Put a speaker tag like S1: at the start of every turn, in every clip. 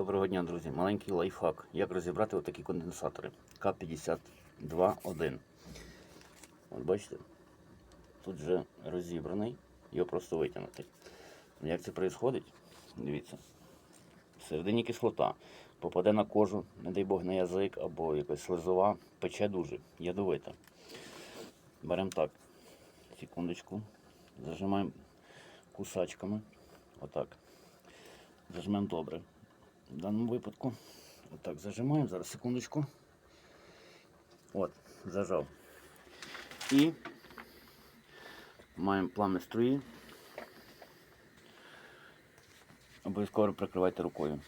S1: Доброго дня, друзі. Маленький лайфхак. Як розібрати отакі конденсатори К-52-1. От бачите, тут вже розібраний, його просто витягнути. Як це відбувається? Дивіться. Всередині кислота. Попаде на кожу, не дай Бог, на язик або якась слизова, пече дуже, ядовита. Беремо так. Секундочку. Зажимаємо кусачками. Отак. Зажмемо добре. В даному випадку. Отак зажимаємо. Зараз секундочку. От, зажав. І маємо пламя струї. Обов'язково прикривайте рукою.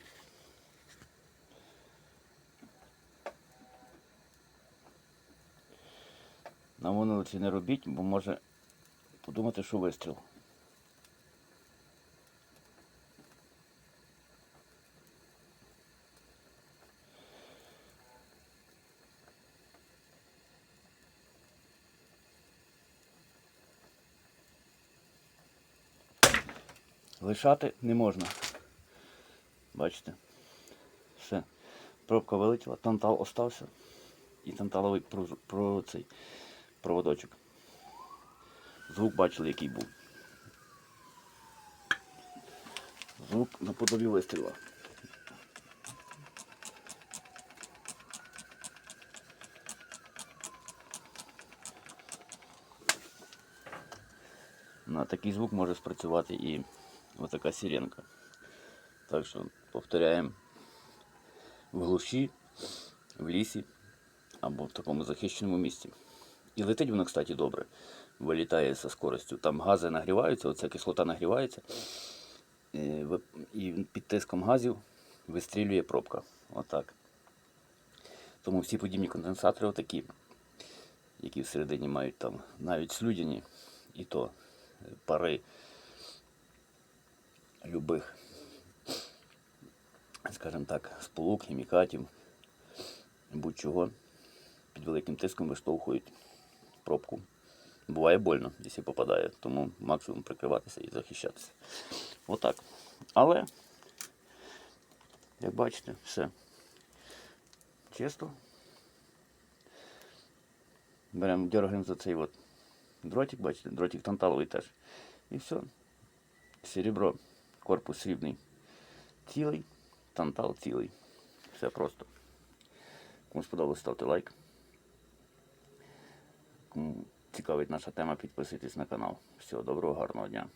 S1: На вулиці не робіть, бо може подумати, що вистріл. Лишати не можна. Бачите? Все. Пробка вилетіла, тантал остався. І танталовий про, про цей проводочок. Звук бачили, який був. Звук наподобі вистріла. На такий звук може спрацювати і отака сиренка. Так що повторяємо в глуші, в лісі або в такому захищеному місці. І летить воно, кстати, добре. Вилітає зі скоростю. Там гази нагріваються, оця кислота нагрівається. І під тиском газів вистрілює пробка. Отак. Тому всі подібні конденсатори отакі, які всередині мають там навіть слюдяні, і то е, пари любих, скажімо так, сполук, хімікатів, будь-чого під великим тиском виштовхують пробку. Буває больно, якщо попадає, тому максимум прикриватися і захищатися. Отак. Але, як бачите, все чисто. Беремо, дергаємо за цей от дротик, бачите, дротик танталовий теж. І все. Серебро, корпус срібний цілий, тантал цілий. Все просто. Кому сподобалось, ставте лайк. Кому цікавить наша тема, підписуйтесь на канал. Всього доброго, гарного дня.